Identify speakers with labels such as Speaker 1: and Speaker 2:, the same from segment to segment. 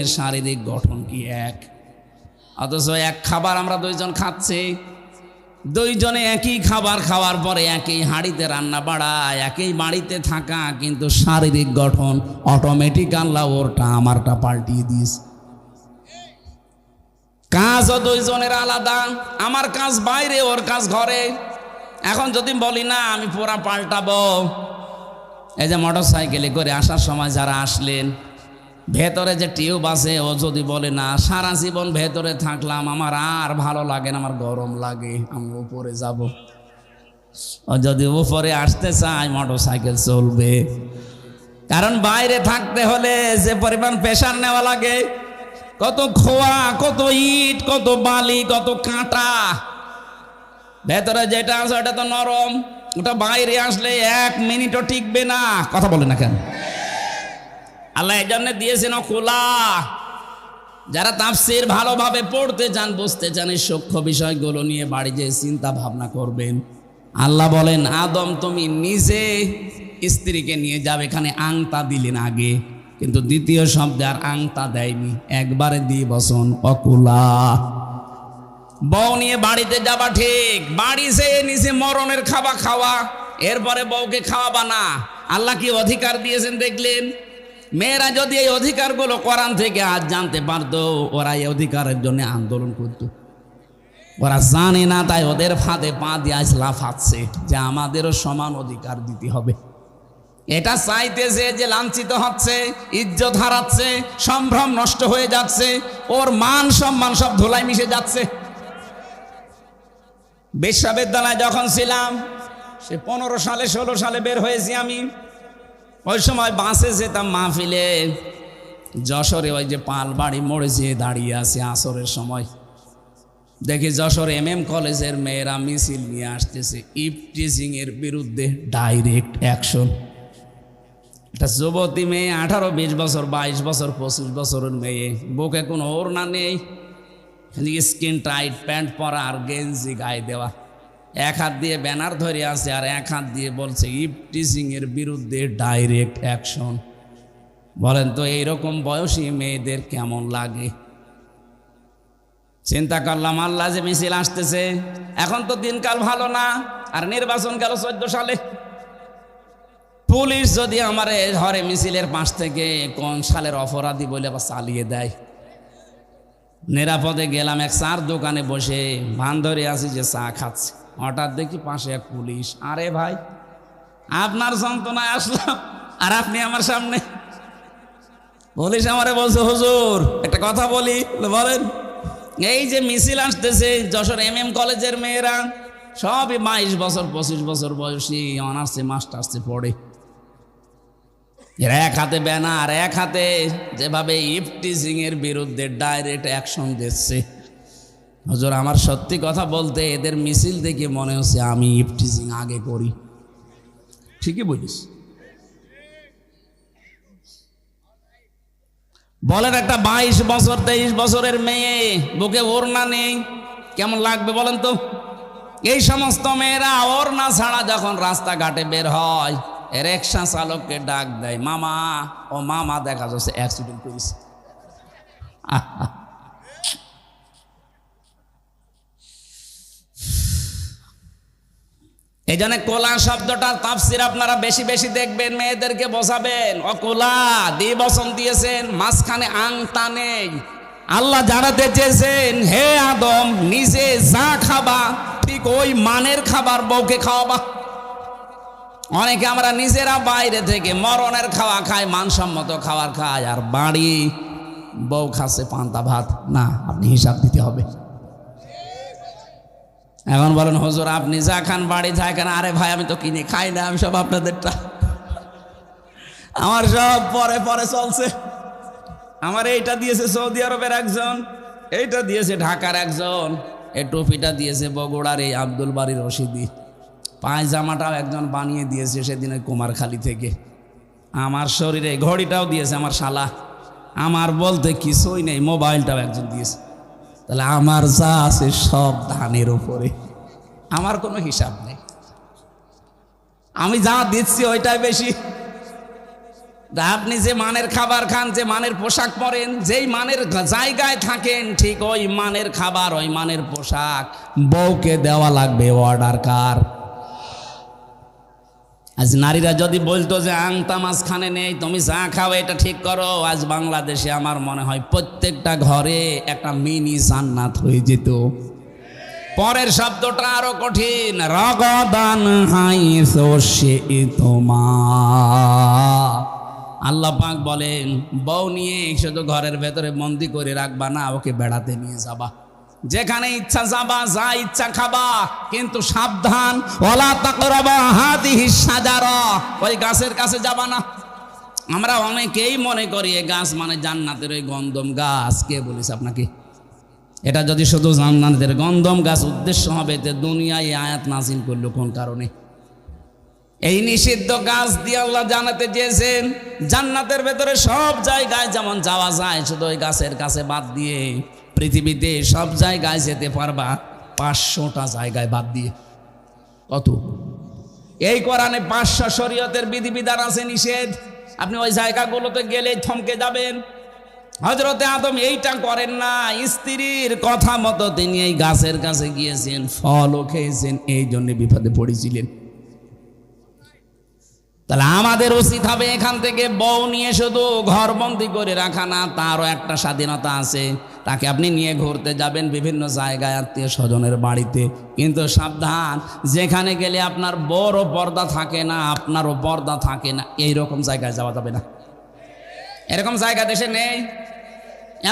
Speaker 1: এর শারীরিক গঠন কি এক? অথচ এক খাবার আমরা দুইজন খাচ্ছি। দুইজনে একই খাবার খাওয়ার পরে একই হাঁড়িতে রান্না বাড়া, একই বাড়িতে থাকা, কিন্তু শারীরিক গঠন অটোমেটিক আল্লাহ ওরটা, আমারটা পাল্টিয়ে দিস। কাজও দুইজনের আলাদা, আমার কাজ বাইরে, ওর কাজ ঘরে। এখন যদি বলি, না, আমি পুরা পাল্টাবো। এই যে মোটর সাইকেলে করে আসার সময় যারা আসলেন ভেতরে যে টিউব আছে, ও যদি বলে, না, সারা জীবন ভেতরে থাকলাম, আমার আর ভালো লাগে না, আমার গরম লাগে, আমি উপরে যাব। ও যদি উপরে আসতে চায় মোটর সাইকেল চলবে। কারণ বাইরে থাকতে হলে যে পরিমাণ প্রেশার নেওয়া লাগে, কত খোয়া, কত ইট, কত বালি, কত কাঁটা। ভেতরে যেটা আছে, ওটা তো নরম, ওটা বাইরে আসলে এক মিনিটও টিকবে না। কথা বলে না কেন? আল্লাহ এই জন্য দিয়েছেন খোলা যারা তাফসির ভালোভাবে পড়তে চান, বুঝতে চান, এই সূক্ষ্ম বিষয়গুলো নিয়ে বাড়ি যেয়ে চিন্তা ভাবনা করবেন। আল্লাহ বলেন, আদম, তুমি নিজে স্ত্রীকে নিয়ে যাবে এখানে আংতা দিলেন আগে, কিন্তু দ্বিতীয় শব্দে আর আংতা দেয়নি, একবারে দিয়ে বসন অকুলা বউ নিয়ে বাড়িতে যাবা ঠিক, বাড়ি সে নিচে মরণের খাওয়া খাওয়া, এরপরে বউকে খাওয়াবা না। আল্লাহ কি অধিকার দিয়েছেন দেখলেন? মেয়েরা যদি এই অধিকারগুলো কোরআন থেকে আজ জানতে পারতো, ওরা এই অধিকারের জন্য আন্দোলন করত। ওরা জানে না, তাই ওদের ফাঁদে পা দিয়ে আজ লাফাচ্ছে যে আমাদেরও সমান অধিকার দিতে হবে। এটা চাইতেছে যে লাঞ্ছিত হচ্ছে, ইজ্জত হারাচ্ছে, সম্ভ্রম নষ্ট হয়ে যাচ্ছে, ওর মান সম্মান সব ধুলাই মিশে যাচ্ছে। বিশ্ববিদ্যালয়ে যখন ছিলাম, সে পনেরো সালে, ষোলো সালে বের হয়েছি আমি। ওই সময় বাসে যেতাম মাহফিলে। যশোরে ওই যে পাল বাড়ি মোড়ে যেয়ে দাঁড়িয়ে আছে আসরের সময়। দেখি যশোর এম এম কলেজের মেয়েরা মিছিল নিয়ে আসতেছে ইফটিজিং এর বিরুদ্ধে ডাইরেক্ট অ্যাকশন। একটা যুবতী মেয়ে, আঠারো, বিশ বছর, বাইশ বছর, পঁচিশ বছরের মেয়ে। বুকে কোনো ওড়না নেই স্কিন টাইট প্যান্ট পরা আর গেঞ্জি গায়ে দেওয়া। এক হাত দিয়ে ব্যানার ধরে আছে আর এক হাত দিয়ে বলছে ইফটিজিং এর বিরুদ্ধে ডাইরেক্ট অ্যাকশন বলেন তো, এইরকম বয়সী মেয়েদের কেমন লাগে? চিন্তা করলাম, আল্লাহ যে মিছিল আসতেছে, এখন তো দিনকাল ভালো না, আর নির্বাচন গেল চোদ্দ সালে। পুলিশ যদি আমার ধরে মিছিলের পাশ থেকে, কোন সালের অপরাধী বলে আবার চালিয়ে দেয়। নিরাপদে গেলাম, এক চার দোকানে বসে ভান ধরে আছি যে চা খাচ্ছে। হঠাৎ দেখি পাশে এক পুলিশ। আরে ভাই, আপনার যন্ত্রণায় আসলাম আর আপনি আমার সামনে। পুলিশ আমারে বলছে, হুজুর, একটা কথা বলি বলেন। এই যে মিছিল আসতেছে, যশোর এম এম কলেজের মেয়েরা, সবই বাইশ বছর, পঁচিশ বছর বয়সী, অনার্সে, মাস্টার্সে পড়ে। এরা এক হাতে ব্যানার, এক হাতে যেভাবে ইফটিজিং এর বিরুদ্ধে ডাইরেক্ট অ্যাকশন দিচ্ছে। হজুর, আমার সত্যি কথা বলতে এদের মিছিল দেখে মনে হচ্ছে আমি ইফটিজিং আগে করি। ঠিকই বলিস। বলেন একটা বাইশ বছর, তেইশ বছরের মেয়ে, বুকে ওড়না নেই, কেমন লাগবে বলেন তো? এই সমস্ত মেয়েরা ওড়না ছাড়া যখন রাস্তাঘাটে বের হয় রিক্সা চালককে ডাক দেয়, মামা, ও মামা দেখা যাচ্ছে অ্যাক্সিডেন্ট করেছে। এই জন্য কোলা শব্দটার তাফসির আপনারা বেশি বেশি দেখবেন, মেয়েদেরকে বসাবেন ও কোলা দিয়ে বসন দিয়েছেন, মাঝখানে আংতা নেই আল্লাহ জানাতে চেয়েছেন হে আদম, নিজে যা খাবা, ঠিক ওই মানের খাবার বউকে খাওয়াবা। অনেকে আমরা নিজেরা বাইরে থেকে মরণের খাওয়া খাই, মানসম্মত খাবার খাই, আর বাড়ি বউ খাচ্ছে পান্তা ভাত। না, আপনি হিসাব দিতে হবে। এখন বলেন, হজুর, আপনি যা খান, বাড়ি থাকেন আরে ভাই, আমি তো কিনে খাই না, আমি সব আপনাদেরটা আমার সব পরে পরে চলছে। আমার এইটা দিয়েছে সৌদি আরবের একজন, এইটা দিয়েছে ঢাকার একজন, এই টুপিটা দিয়েছে বগুড়ার এই আব্দুল বাড়ির রশিদি। পায়জামাটাও একজন বানিয়ে দিয়েছে সেদিন ওই কুমারখালী থেকে। আমার শরীরে ঘড়িটাও দিয়েছে আমার শালা। আমার বলতে কিছুই নেই, মোবাইলটাও একজন দিয়েছে। তাহলে আমার যা আছে সব ধানের উপরে। আমার কোনো হিসাব নেই। আমি যা দিচ্ছি ওইটাই বেশি। আপনি যে মানের খাবার খান, যে মানের পোশাক পরেন, যেই মানের জায়গায় থাকেন, ঠিক ওই মানের খাবার, ওই মানের পোশাক বউকে দেওয়া লাগবে অর্ডার কার? আজ নারীরা যদি বলতো যে আংতা মাঝখানে নেই, তুমি চা খাও, এটা ঠিক করো, আজ বাংলাদেশে আমার মনে হয় প্রত্যেকটা ঘরে একটা মিনি জান্নাত হয়ে যেত। পরের শব্দটা আরও কঠিন, রগদান হাই সে তোমা আল্লাহ পাক বলেন, বউ নিয়ে শুধু ঘরের ভেতরে বন্দি করে রাখবা না, ওকে বেড়াতে নিয়ে যাবা। যেখানে ইচ্ছা যাবা, যা ইচ্ছা খাবা, কিন্তু সাবধান। ওলা তাকরাবা হাদিহি সাজারা। ওই গাছের কাছে যাবা না। আমরা অনেকেই মনে করি এই গাছ মানে জান্নাতের ওই গন্ধম গাছ। কে বলিস আপনাকে? এটা যদি শুধু জান্নাতের গন্ধম গাছ, উদ্দেশ্য হবে তে দুনিয়ায় আয়াত নাজিল করল কোন কারণে? এই নিষিদ্ধ গাছ দিয়ে আল্লাহ জানাতে চেয়েছেন জান্নাতের ভেতরে সব জায়গায় যেমন যাওয়া যায়, শুধু ওই গাছের কাছে বাদ দিয়ে। পৃথিবীতে সব জায়গায় যেতে পারবা, পাঁচশোটা জায়গায় বাদ দিয়ে। কত? এই কোরআনে পাঁচশো শরীয়তের বিধিবিধান আছে নিষেধ। আপনি ওই জায়গাগুলোতে গেলেই থমকে যাবেন। হজরতে আদম এইটা করেন না, স্ত্রীর কথা মতো তিনি এই গাছের কাছে গিয়েছেন, ফলও খেয়েছেন, এই জন্য বিপদে পড়েছিলেন। তাহলে আমাদের উচিত হবে এখান থেকে বউ নিয়ে শুধু ঘরবন্দি করে রাখা না, তারও একটা স্বাধীনতা আছে। তাকে আপনি নিয়ে ঘুরতে যাবেন বিভিন্ন জায়গায় আত্মীয় স্বজনের বাড়িতে। কিন্তু সাবধান, যেখানে গেলে আপনার বড় পর্দা থাকে না, আপনারও পর্দা থাকে না এই রকম জায়গায় যাওয়া যাবে না। এরকম জায়গা দেশে নেই।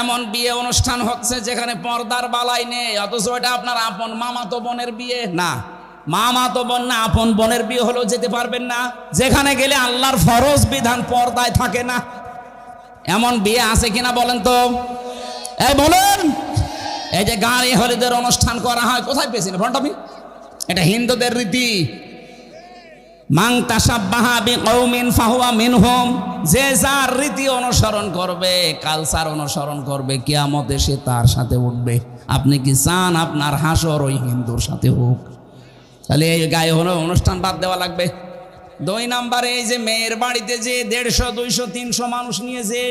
Speaker 1: এমন বিয়ে অনুষ্ঠান হচ্ছে যেখানে পর্দার বালাই নেই, অথচ এটা আপনার আপন মামাতো বোনের বিয়ে। না, মামাতো বোন না, আপন বোনের বিয়ে হলেও যেতে পারবেন না। যেখানে গেলে আল্লাহর ফরজ বিধান পর্দায় থাকে না। এমন বিয়ে আছে কিনা বলেন তো? এই বলেন, এই যে গাড়ি হলিদের অনুষ্ঠান করা হয়, কোথায় পেয়েছেন? ভন্টামি এটা হিন্দুদের রীতি। মাং তাসাব্বাহা বিকৌমিন ফাহুয়া মিনহুম, যে যার রীতি অনুসরণ করবে কালচার অনুসরণ করবে, কিয়ামতে সে তার সাথে উঠবে। আপনি কি চান আপনার হাসর ওই হিন্দুর সাথে হোক? তাহলে এই গায়ে হলো অনুষ্ঠান বাদ দেওয়া লাগবে। দুই নাম্বারে এই যে মেয়ের বাড়িতে যে দেড়শো, দুইশো, তিনশো মানুষ নিয়ে যে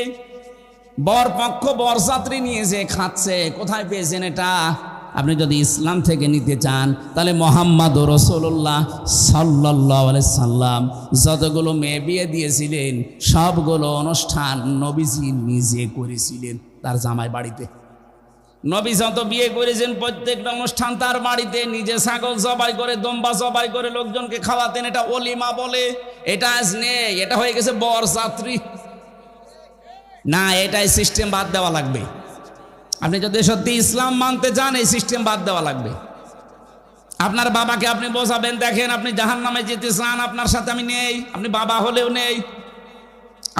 Speaker 1: বর পক্ষ বরযাত্রী নিয়ে যে খাচ্ছে, কোথায় পেয়েছেন এটা? আপনি যদি ইসলাম থেকে নিতে চান, তাহলে মোহাম্মদ রসুল্লাহ সাল্লাহ সাল্লাম যতগুলো মেয়ে বিয়ে দিয়েছিলেন, সবগুলো অনুষ্ঠান নবীজি নিজে করেছিলেন তার জামাই বাড়িতে। নবী যত বিয়ে করেছেন, প্রত্যেকটা অনুষ্ঠান তার বাড়িতে, নিজে ছাগল জবাই করে, দম্বা জবাই করে লোকজনকে খাওয়াতেন, এটা অলিমা বলে, এটা আজ নেই, এটা হয়ে গেছে বরযাত্রী না, এটাই সিস্টেম বাদ দেওয়া লাগবে। আপনি যদি সত্যি ইসলাম মানতে চান, এই সিস্টেম বাদ দেওয়া লাগবে। আপনার বাবাকে আপনি বোঝাবেন, দেখেন আপনি জাহান নামে যেতে চান আপনার সাথে আমি নেই, আপনি বাবা হলেও নেই।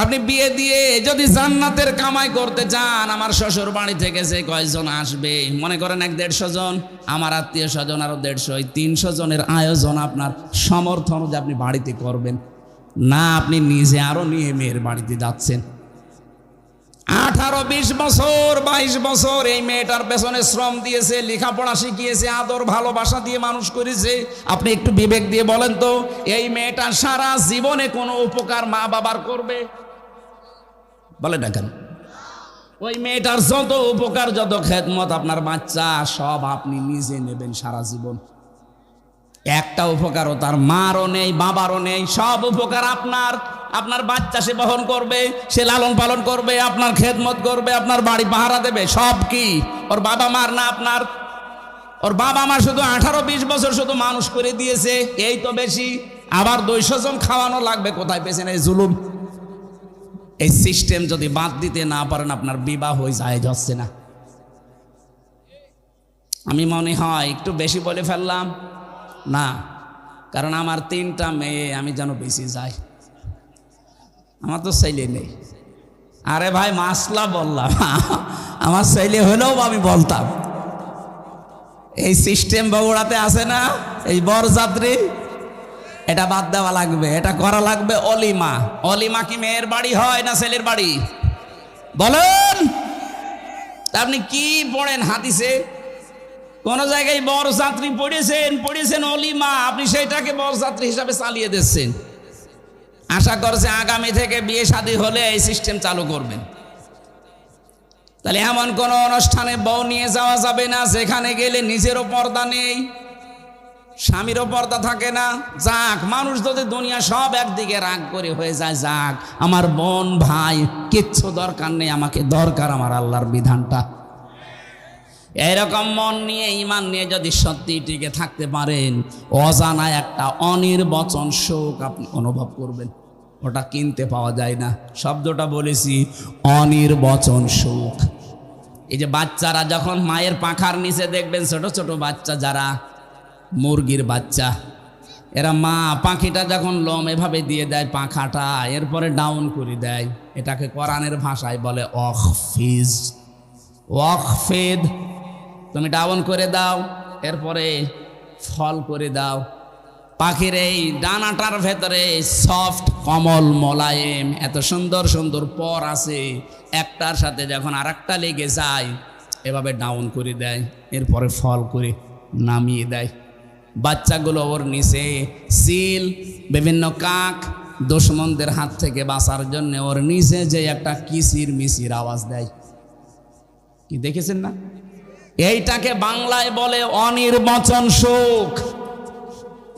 Speaker 1: আপনি বিয়ে দিয়ে যদি জান্নাতের কামাই করতে চান, আমার শ্বশুর বাড়ি থেকে যে কয়জন আসবে? মনে করেন এক দেড়শো জন, আমার আত্মীয় স্বজন আরও দেড়শো, এই তিনশো জনের আয়োজন আপনার সমর্থন অনুযায়ী আপনি বাড়িতে করবেন। না, আপনি নিজে আরও নিয়ে মেয়ের বাড়িতে যাচ্ছেন। আঠারো বিশ বছর, বাইশ বছর এই মেয়েটার পেছনে শ্রম দিয়েছে, লেখাপড়া শিখিয়েছে, আদর, ভালোবাসা দিয়ে মানুষ করেছে। আপনি একটু বিবেক দিয়ে বলেন তো, এই মেয়েটা সারা জীবনে কোনো উপকার মা বাবার করবে? বলে না কেন? ওই মেয়েটার যত উপকার, যত খেদমত আপনার বাচ্চা, সব আপনি নিজে নেবেন সারা জীবন। একটা উপকারও তার মারও নেই, বাবারও নেই, সব উপকার আপনার। আপনার বাচ্চা সে বহন করবে, সে লালন পালন করবে, আপনার খেদমত করবে, আপনার বাড়ি পাহারা দেবে, সব কি? ওর বাবা মার না আপনার? ওর বাবা মা শুধু আঠারো বিশ বছর শুধু মানুষ করে দিয়েছে, এই তো বেশি। আবার দুইশো জন খাওয়ানো লাগবে, কোথায় পেয়েছেন এই জুলুম? এই সিস্টেম যদি বাদ দিতে না পারেন, আপনার বিবাহ হয়ে যায়, যাচ্ছে না। আমি মনে হয় একটু বেশি বলে ফেললাম। না, কারণ আমার তিনটা মেয়ে, আমি যেন বেশি যাই। আমার তো ছেলে নেই। আরে ভাই, মাসলা বললাম। আমার ছেলে হলেও আমি বলতাম। এই সিস্টেম বগুড়াতে আছে না, এই বরযাত্রী, এটা বাদ দেওয়া লাগবে, এটা করা লাগবে অলিমা। অলিমা কি মেয়ের বাড়ি হয় না ছেলের বাড়ি? বলেন! আপনি কি পড়েন হাদিসে? কোন জায়গায় বরযাত্রী পড়েছেন পড়েছেন অলিমা, আপনি সেইটাকে বরযাত্রী হিসাবে চালিয়ে দিচ্ছেন। আশা করছে আগামী থেকে বিয়ে শাদী হলে এই সিস্টেম চালু করবেন। তাহলে এমন কোন অনুষ্ঠানে বউ নিয়ে যাওয়া যাবে না, যেখানে গেলে নিজেরও পর্দা নেই, স্বামীরও পর্দা থাকে না। যাক, মানুষ যদি দুনিয়া সব একদিকে রাগ করে হয়ে যায়, যাক, আমার বোন, ভাই, কিচ্ছু দরকার নেই, আমাকে দরকার আমার আল্লাহর বিধানটা। এরকম মন নিয়ে, ইমান নিয়ে যদি সত্যি টিকে থাকতে পারেন, অজানা একটা অনির্বচন শোক আপনি অনুভব করবেন। ওটা কিনতে পাওয়া যায় না। শব্দটা বলেছি, অনির্বচন সুখ। এই যে বাচ্চারা যখন মায়ের পাখার নিচে দেখবেন, ছোট ছোট বাচ্চা যারা, মুরগির বাচ্চা, এরা মা পাখিটা যখন লম এভাবে দিয়ে দেয় পাখাটা, এরপরে ডাউন করে দেয়। এটাকে কোরআনের ভাষায় বলে অখফিজ ওয়াকফেদ, তুমি ডাউন করে দাও, এরপরে ফল করে দাও। পাখির এই ডানাটার ভেতরে সফট কমল মোলায়েম। এত সুন্দর সুন্দর পর আছে। একটার সাথে যখন আর একটা লেগে যায়, এভাবে ডাউন করে দেয়, এরপরে ফল করে নামিয়ে দেয়। বাচ্চাগুলো ওর নিচে সিল, বিভিন্ন কাক দুশ্মনদের হাত থেকে বাঁচার জন্য ওর নিচে যে একটা কিসির মিসির আওয়াজ দেয়। কি দেখেছেন না? এইটাকে বাংলায় বলে অনির্বচন সুখ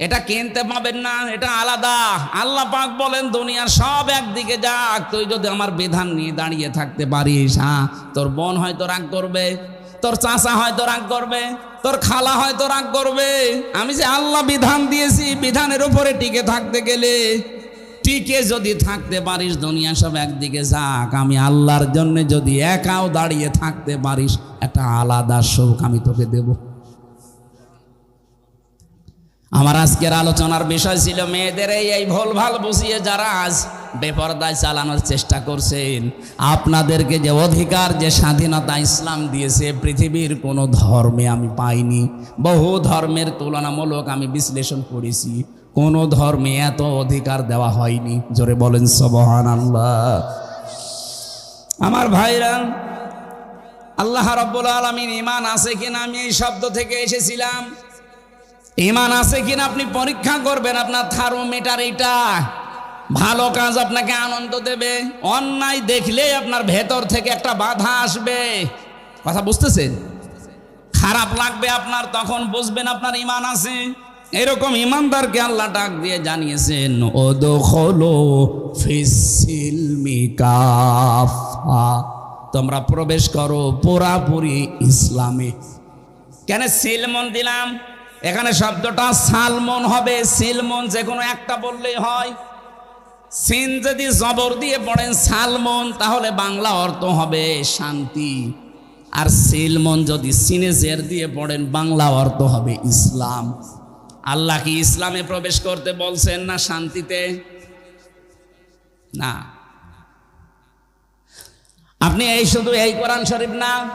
Speaker 1: এটা কিনতে পাবেন না, এটা আলাদা। আল্লাহ পাক বলেন, দুনিয়ার সব একদিকে যাক, তুই যদি আমার বিধান নিয়ে দাঁড়িয়ে থাকতে পারিস হ্যাঁ? তোর বোন হয়তো রাগ করবে, তোর চাচা হয়তো রাগ করবে, তোর খালা হয়তো রাগ করবে। আমি যে আল্লাহ বিধান দিয়েছি, বিধানের উপরে টিকে থাকতে গেলে, টিকে যদি থাকতে পারিস, দুনিয়া সব একদিকে যাক। আমি আল্লাহর জন্য যদি একাও দাঁড়িয়ে থাকতে পারিস, একটা আলাদা সুখ আমি তোকে দেব। আমার আজকের আলোচনার বিষয় ছিল মেয়েদের এই ভুল ভালো বুঝিয়ে যারা আজ বেপরদায় চালানোর চেষ্টা করছেন, আপনাদেরকে যে অধিকার, যে স্বাধীনতা ইসলাম দিয়েছে, পৃথিবীর কোনো ধর্মে আমি পাইনি। বহু ধর্মের তুলনামূলক আমি বিশ্লেষণ করেছি। কোনো ধর্মে এত অধিকার দেওয়া হয়নি। জোরে বলেন সবহান আল্লাহ আমার ভাইরা, আল্লাহ রব্বুল আলমিন ইমান আছে কিনা আমি এই শব্দ থেকে এসেছিলাম। ইমান আছে কিনা আপনি পরীক্ষা করবেন, আপনার থার্মোমিটার এটা ভালো কাজ আপনাকে আনন্দ দেবে। অন্যায় দেখলেই আপনার ভেতর থেকে একটা বাধা আসবে। কথা বুঝতেছেন? খারাপ লাগবে আপনার, তখন বুঝবেন আপনার ইমান আছে। এরকম ইমানদারকে আল্লাহ ডাক দিয়ে জানিয়েছেন ও দোখলো ফিসিলমিকাফা তোমরা প্রবেশ করো পুরাপুরি ইসলামে। কেন সিলমন দিলাম? এখানে শব্দটা সালমন হবে, সিলমন যে কোনো একটা বললেই হয়। সিন যদি জবর দিয়ে পড়েন সালমন, তাহলে বাংলা অর্থ হবে শান্তি। আর সিলমন যদি সিনে জের দিয়ে পড়েন, বাংলা অর্থ হবে ইসলাম। আল্লাহ কি ইসলামে প্রবেশ করতে বলছেন না শান্তিতে? না। আপনি এই শুধু এই কোরআন শরীফ না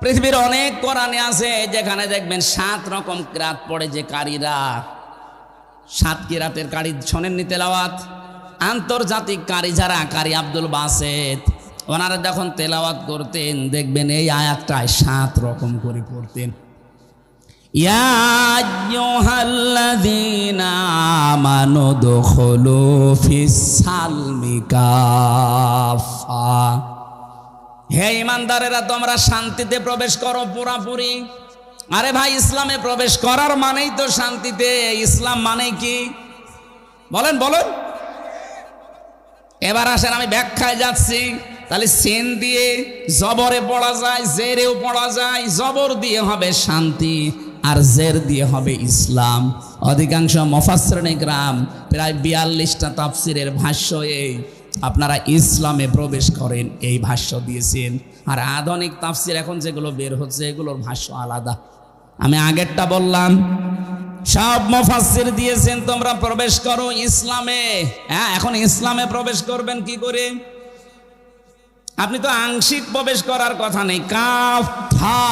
Speaker 1: পৃথিবীর অনেক কোরআনে আছে, যেখানে দেখবেন সাত রকম কিরাত পড়ে যে কারীরা সাত কিরাতের কারি? শোনেননি তেলাওয়াত? আন্তর্জাতিক কারি যারা, কারি আব্দুল বাসেদ। ওনারা যখন তেলাওয়াত করতেন, দেখবেন এই আয়াতটায় সাত রকম করে পড়তেন। আমানু দুখুলু ফিস-সালমি কাফা হে ইমানদারেরা, তোমরা শান্তিতে প্রবেশ করো পুরাপুরি। আরে ভাই, ইসলামে প্রবেশ করার মানেই তো শান্তিতে। ইসলাম মানে কি? বলেন বলেন। এবার আসেন, আমি ব্যাখ্যায় যাচ্ছি। তাহলে সেন দিয়ে জবরে পড়া যায়, জেরেও পড়া যায়, জবর দিয়ে হবে শান্তি, আর জের দিয়ে হবে ইসলাম। অধিকাংশ মফাশ্রেণী গ্রাম প্রায় বিয়াল্লিশটা তাফসিরের ভাষ্য এই আপনারা ইসলামে প্রবেশ করেন, এই ভাষ্য দিয়েছেন। আর আধুনিক তাফসির এখন যেগুলো বের হচ্ছে, এগুলোর ভাষ্য আলাদা। আমি আগেরটা বললাম, সব মফাসির দিয়েছেন, তোমরা প্রবেশ করো ইসলামে। হ্যাঁ এখন ইসলামে প্রবেশ করবেন কি করে? আপনি তো আংশিক প্রবেশ করার কথা নেই, কাফ থা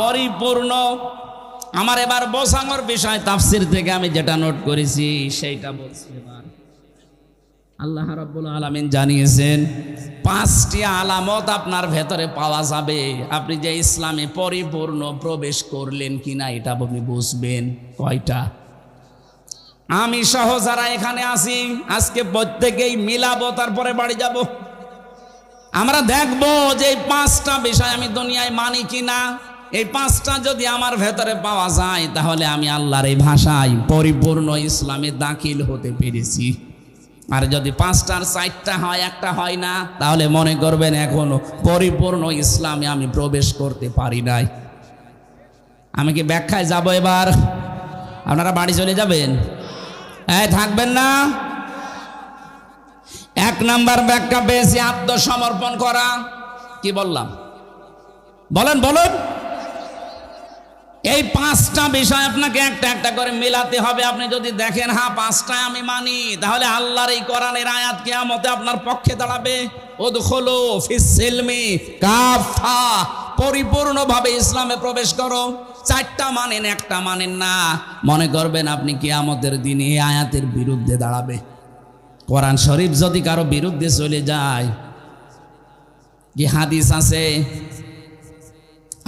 Speaker 1: পরিপূর্ণ। আমার এবার বোঝানোর বিষয় তাফসির থেকে আমি যেটা নোট করেছি, সেইটা বলছি এবার। আল্লাহ রাব্বুল আলামিন জানিয়েছেন, পাঁচটি আলামত আপনার ভেতরে পাওয়া যাবে। আপনি যে ইসলামে পরিপূর্ণ প্রবেশ করলেন কিনা এটা আপনি বুঝবেন। কয়টা? আমি সহ যারা এখানে আসি আজকে প্রত্যেকেই মিলাবো, তারপরে বাড়ি যাব। আমরা দেখব যে এই পাঁচটা বিষয় আমি দুনিয়ায় মানি কিনা। এই পাঁচটা যদি আমার ভেতরে পাওয়া যায়, তাহলে আমি আল্লাহর এই ভাষায় পরিপূর্ণ ইসলামে দাখিল হতে পেরেছি। আর যদি পাঁচটার চারটা হয়, একটা হয় না, তাহলে মনে করবেন এখনও পরিপূর্ণ ইসলামে আমি প্রবেশ করতে পারি নাই। আমি কি ব্যাখ্যায় যাব এবার? আপনারা বাড়ি চলে যাবেন? এই, থাকবেন না? এক নাম্বার ব্যাখ্যা পেয়েছি, আত্মসমর্পণ করা। কি বললাম? বলেন, বলুন। এই পাঁচটা বিষয় আপনাকে একটা একটা করে মেলাতে হবে। আপনি যদি দেখেন হ্যাঁ পাঁচটা আমি মানি, তাহলে আল্লাহর এই কোরআনের আয়াত কিয়ামতে আপনার পক্ষে দাঁড়াবে। ওদখলো ফিসিলমি কাফা পরিপূর্ণভাবে ইসলামে প্রবেশ করো। চারটা মানেন, একটা মানেন না। মনে করবেন আপনি কিয়ামতের দিনে এই আয়াতের বিরুদ্ধে দাঁড়াবে। কোরআন শরীফ যদি কারও বিরুদ্ধে চলে যায়, কি হাদিস আছে?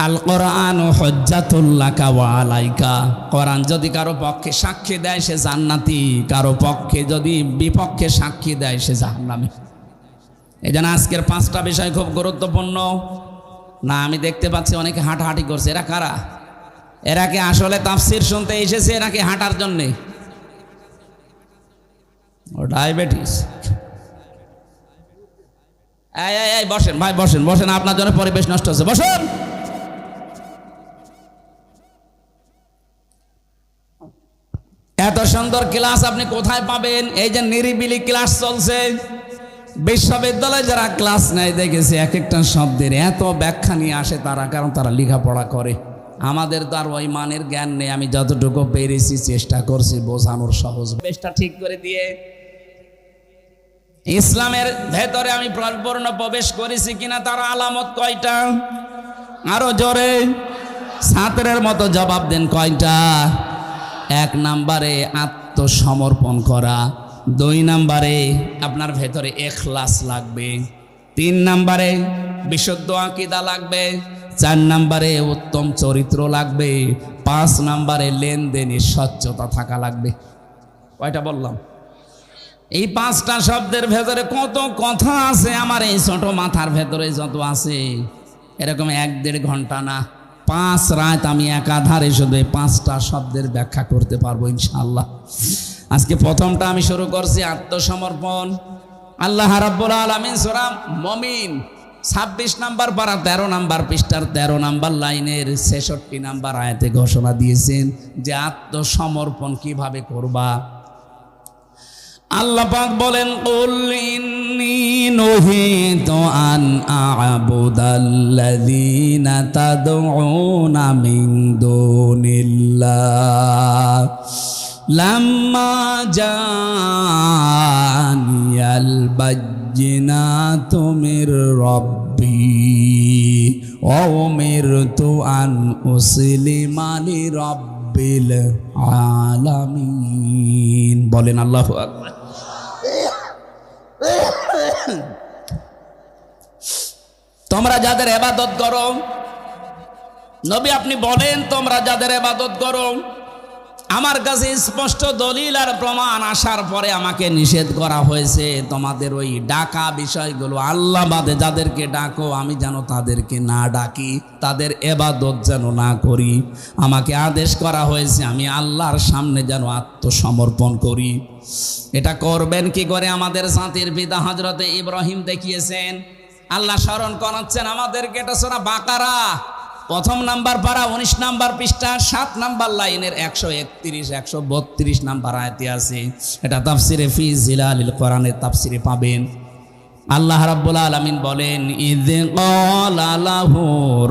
Speaker 1: আল কোরআন হজ্জাতুল্লাকা ওয়া আলাইকা। কোরআন যদি কারও পক্ষে সাক্ষী দেয়, সে জান্নাতি। কারও পক্ষে যদি বিপক্ষে সাক্ষী দেয়, সে জাহান্নামী। এই জন্য আজকের পাঁচটা বিষয় খুব গুরুত্বপূর্ণ। না, আমি দেখতে পাচ্ছি অনেকে হাঁটাহাঁটি করছে। এরা কারা? এরা কি আসলে তাফসির শুনতে এসেছে এরা কি হাঁটার জন্যে? ও, ডায়াবেটিস। এই, বসেন। ভাই, বসেন। বসেন, আপনার জন্য পরিবেশ নষ্ট হচ্ছে। বসুন! সুন্দর ক্লাস আপনি কোথায় পাবেন? এই যে নিরিবিলি ক্লাস চলছে। বিশ্ববিদ্যালয়ে যারা ক্লাস নেয়, দেখেছি এক একটা শব্দের এত ব্যাখ্যা নিয়ে আসে তারা, কারণ তারা লেখাপড়া করে। আমাদের তো আর ওই মানের জ্ঞান নেই, আমি যতটুকু পেরেছি চেষ্টা করছি বোঝানোর সহজ। বেশটা ঠিক করে দিয়ে। ইসলামের ভেতরে আমি পরিপূর্ণ প্রবেশ করেছি কিনা, তার আলামত কয়টা? আরও জোরে। ছাত্রের মতো জবাব দেন কয়টা? এক নাম্বারে আত্মসমর্পণ করা, দুই নাম্বারে আপনার ভেতরে এখলাস লাগবে, তিন নাম্বারে বিশুদ্ধ আকিদা লাগবে, চার নাম্বারে উত্তম চরিত্র লাগবে, পাঁচ নাম্বারে লেনদেনে স্বচ্ছতা থাকা লাগবে। কয়টা বললাম? এই পাঁচটা শব্দের ভেতরে কত কথা আছে, আমার এই ছোট মাথার ভেতরে যত আছে, এরকম এক দেড় ঘণ্টা না। পাঁচ রাত আমি একাধারে শুধু পাঁচটা শব্দের ব্যাখ্যা করতে পারব ইনশাল্লাহ আজকে প্রথমটা আমি শুরু করছি, আত্মসমর্পণ। আল্লাহ রাব্বুল আলামিন সূরা মমিন, ছাব্বিশ নাম্বার পারা, তেরো নাম্বার পৃষ্ঠার তেরো নাম্বার লাইনের ছেষট্টি নাম্বার আয়াতে ঘোষণা দিয়েছেন যে আত্মসমর্পণ কীভাবে করবা? আল্লাহ পাক বলেন, কুল ইন্নী নুহিতু আন আ'বুদাল্লাযীনা তাদউনা মিন দুনিল্লাহ। লাম্মা জানিয়াল বাজ্জিনাতু মির রাব্বি ওয়া উমিরতু আন উসলিমা লিরাব্বিল আলামিন। বলেন আল্লাহু আকবার। তোমরা যাদের এবাদত করো নবী আপনি বলেন, তোমরা যাদের এবাদত করো আমার কাছে স্পষ্ট দলিল আর প্রমাণ আসার পরে আমাকে নিষেধ করা হয়েছে। তোমাদের ওই ডাকা বিষয়গুলো আল্লাহ বাদে যাদেরকে ডাকো, আমি যেন তাদেরকে না ডাকি, তাদের এবাদত যেন না করি। আমাকে আদেশ করা হয়েছে, আমি আল্লাহর সামনে যেন আত্মসমর্পণ করি। এটা করবেন কি করে আমাদের সাঁতির পিতা হজরতে ইব্রাহিম দেখিয়েছেন? আল্লাহ স্মরণ করাচ্ছেন আমাদেরকে, এটা সোনা বাকারা। প্রথম নাম্বার পারা, উনিশ নাম্বার পৃষ্ঠা, সাত নাম্বার লাইনের একশো একত্রিশ, একশো বত্রিশ নাম্বার আয়তে আছে। এটা তাফসিরে ফি জিলালিল কোরআনের তাফসিরে পাবেন। আল্লাহ রাব্বুল আলামিন বলেন, ইদ লাহু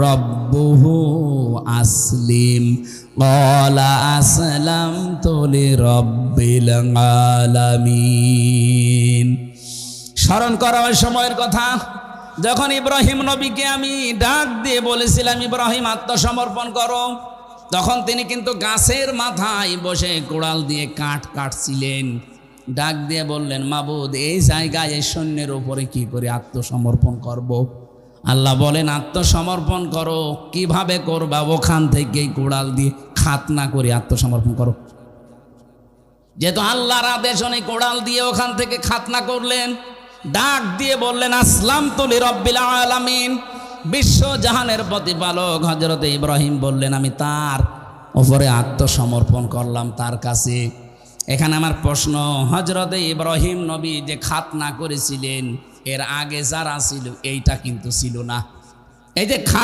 Speaker 1: রাব্বুহু আসলিম, ক্বালা আসলামতু লিরাব্বিল আলামিন। স্মরণ করা সময়ের কথা। যখন ইব্রাহিম নবীকে আমি ডাক দিয়ে বলেছিলাম, ইব্রাহিম, আত্মসমর্পণ করো। তখন তিনি কিন্তু গাছের মাথায় বসে কোড়াল দিয়ে কাঠ কাটছিলেন। ডাক দিয়ে বললেন, মাবুদ, এই জায়গায় এই সৈন্যের ওপরে কি করে আত্মসমর্পণ করব। আল্লাহ বলেন, আত্মসমর্পণ করো। কীভাবে করবা? ওখান থেকেই কোড়াল দিয়ে খাত না করে আত্মসমর্পণ করো। যেহেতু আল্লাহর আদেশ, উনি কোড়াল দিয়ে ওখান থেকে খাতনা করলেন। ডাক দিয়ে বললেন আসলাম তুলি রব্বিল আলামিন। বিশ্ব জাহানের প্রতিপালক হজরত ইব্রাহিম বললেন, আমি তার ওপরে আত্মসমর্পণ করলাম তার কাছে। এখানে আমার প্রশ্ন হজরত ইব্রাহিম নবী যে খাতনা করেছিলেন, এর আগে যারা ছিল, এইটা কিন্তু ছিল না। এই যে খাত